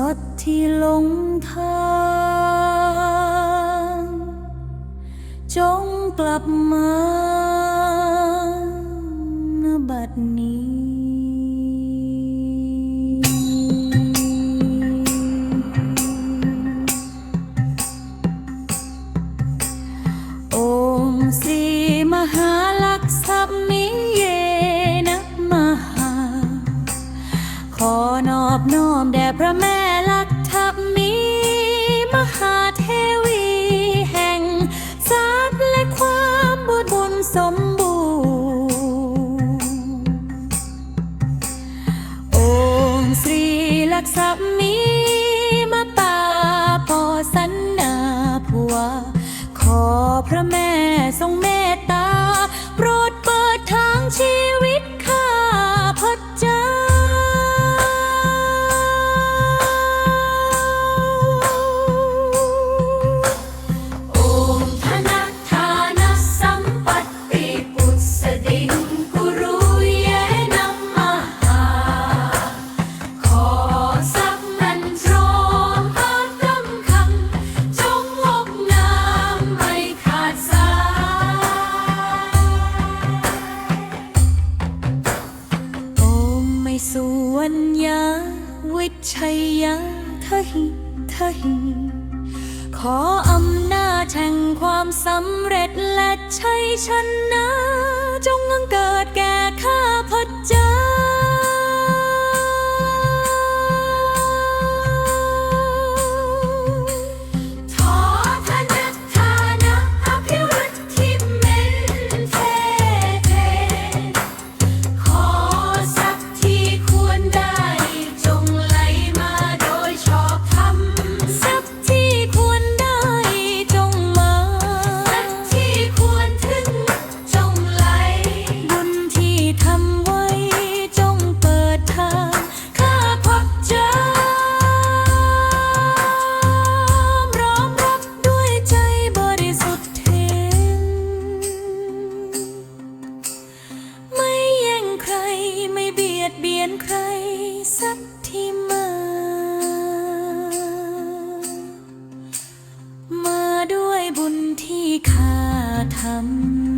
สัตว์ที่หลงทาง จงกลับมาณบัดนี้ อนอบน้อมแด่พระแม่ลักษมี มหาเทวีแห่งทรัพย์และความบุญบุญสมบูรณ์องค์ศรีลักษมีมาตาปอสันนาผัว ขอพระแม่ทรงเมตตา สุวรรยาวิชัยยาทหิทหิขออำนาจแห่งความสำเร็จและชัยชนะ จงบังเกิดแก่ข้าพเจ้า นใครสักที่มา มาด้วยบุญที่ข้าทำ